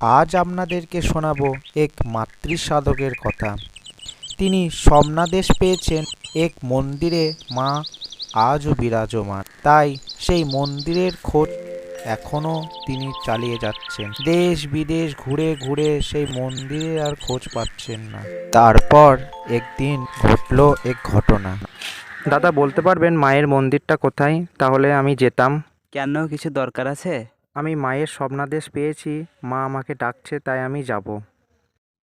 আজ আপনাদেরকে শোনাবো এক মাতৃ সাধকের কথা। তিনি স্বপ্নাদেশ পেয়েছেন এক মন্দিরে মা আজও বিরাজমান। তাই সেই মন্দিরের খোঁজ এখনও তিনি চালিয়ে যাচ্ছেন। দেশ বিদেশ ঘুরে ঘুরে সেই মন্দিরে আর খোঁজ পাচ্ছেন না। তারপর একদিন ঘটলো এক ঘটনা। দাদা বলতে পারবেন মায়ের মন্দিরটা কোথায়? তাহলে আমি যেতাম। কেন কিছু দরকার আছে? আমি মায়ের স্বপ্নাদেশ পেয়েছি মা আমাকে ডাকছে তাই আমি যাব।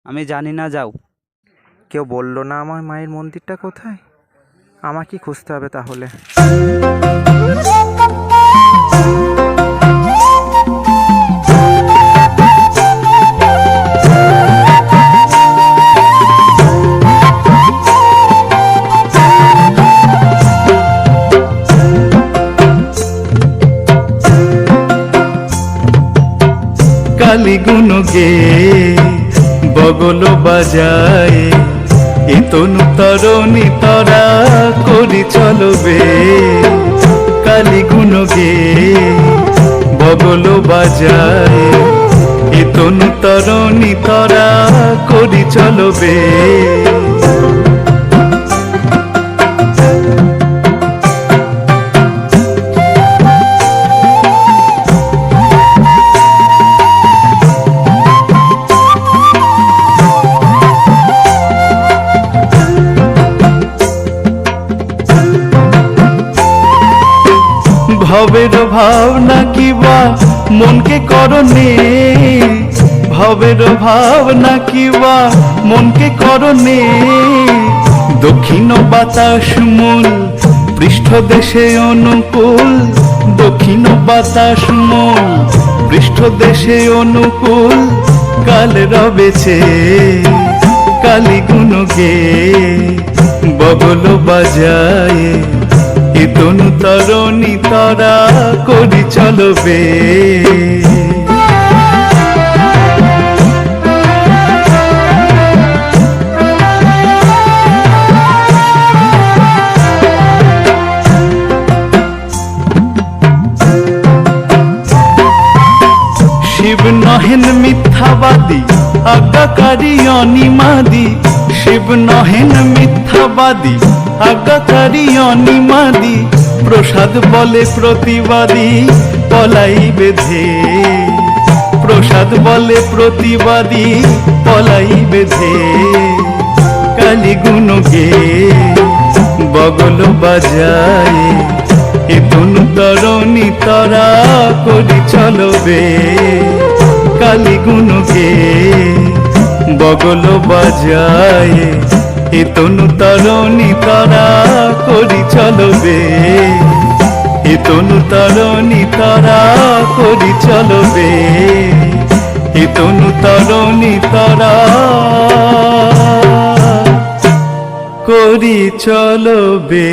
আমি জানি না যাও। কেউ বলল না আমার মায়ের মন্দিরটা কোথায়? আমাকে খুঁজতে হবে তাহলে? কালী গুণ গে বগল বাজায়। এ তনু তরণী তরা করি চলবে। কালি গুণ গে বগল বাজায়। এ তনু তরণী তরা করি চলবে। ভবের ভাবনা কিবা মনকে করনে ভবের ভাবনা কিবা মনকে করনে দক্ষিণ বাতাস মূল পৃষ্ঠদেশে অনুকূল। দক্ষিণ বাতাস মূল পৃষ্ঠদেশে অনুকূল। কাল রবেছে, কালী গুণ গে বগল বাজায় তনু তরণী তরা করি চলবে। শিব নহেন মিথ্যাবাদী আজ্ঞাকারী অনিমাদি। শিব নহেন মিথ্যাবাদী আজ্ঞাকারী অনিমাদি, প্রসাদ বলে প্রতিবাদী, পলাই বেঁধে। প্রসাদ বলে প্রতিবাদী, পলাই বেঁধে। কালী গুণ গে, বগল বাজায়, এ তনু তরণী তরা করি চলবে। কালী গুণ গে, বগল বাজায় তনু তরণী তরা করি চলবে। হে তনু তরণী তরা করি চলবে। হে তনু তরণী তরা করি চলবে।